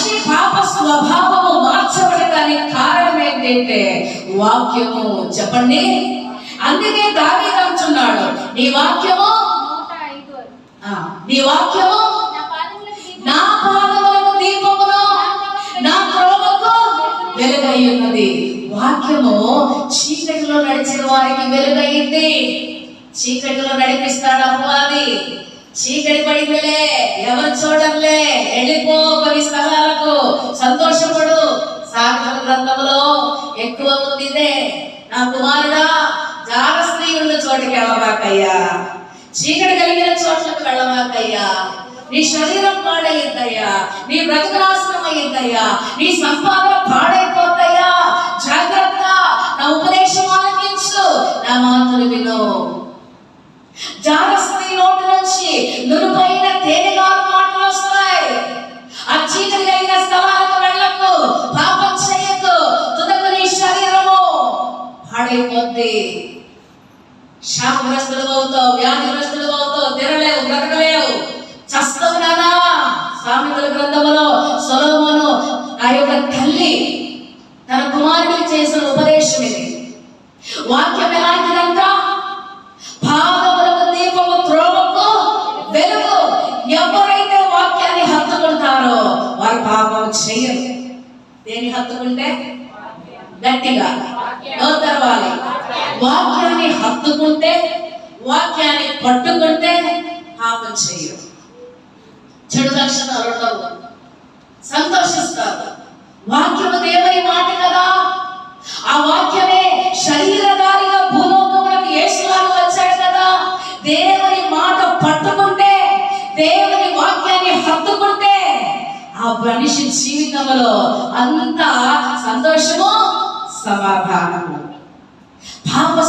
మనిషి పాప స్వభావము మార్చబడటానికి కారణం ఏంటంటే వాక్యము చెప్పండి. అందుకే దావీ అంటున్నాడు నీ వాక్యము నీ వాక్యము నా పాదములకు దీపమును నా త్రోవకు వెలుగై ఉన్నది. వాక్యము చీకటిలో నడిచిన వారికి వెలుగైంది. చీకటిలో నడిపిస్తాడు అపవాది. చీకటి పడిందిలే ఎవరు చూడంలే వెళ్ళిపో కొన్ని నాకు సంతోషపడు. సాగర గ్రంథములో ఎక్కువ ఉంది ఇదే నా కుమారుడా జాగ్రత్త ఉన్న చోటికి వెళ్ళమాకయ్యా. చీకటి కలిగిన చోట్లకు వెళ్ళమాకయ్యా. నీ శరీరం పాడైద్దయ్యా నీ బ్రతుకునాశనం అయ్యిద్దయ్యా. నీ సంపాదన పాడైపోతాయా జాగ్రత్త నా ఉపదేశం ఆలకించు. నా మాటలు విను. జాగ్రత్త పాడైపోద్ది శాపగ్రస్తులు అవుతావు వ్యాధిగ్రస్తులు అవుతావు తిరలేవు బ్రతకలేవు. చస్తావు నానా సామెతల గ్రంథములో సొలమును ఆ యొక్క తల్లి తన కుమారుడికి చేసిన ఉపదేశం ఇది. వాక్యం ఎలాంటిదంట పాదములకు దీపము త్రోవకు వెలుగు ఎవరైతే వాక్యాన్ని హత్తుకుంటారో వారు పాపం చేయరు. దేని హత్తుకుంటే? గట్టిగా. వాక్యాన్ని హత్తుకుంటే వాక్యాన్ని పట్టుకుంటే పాపం చేయరు. చెడు లక్షణాలు ఉండవు. సంతోషిస్తారు. వాక్యము దేవుని మాట కదా. ఆ వాక్యమే శరీరధారిగా భూలోకములకు యేసులాగా వచ్చాడు కదా. దేవుని మాట పట్టుకుంటే దేవుని వాక్యాన్ని హత్తుకుంటే ఆ మనిషి జీవితంలో అంత సంతోషము సమాధానము. How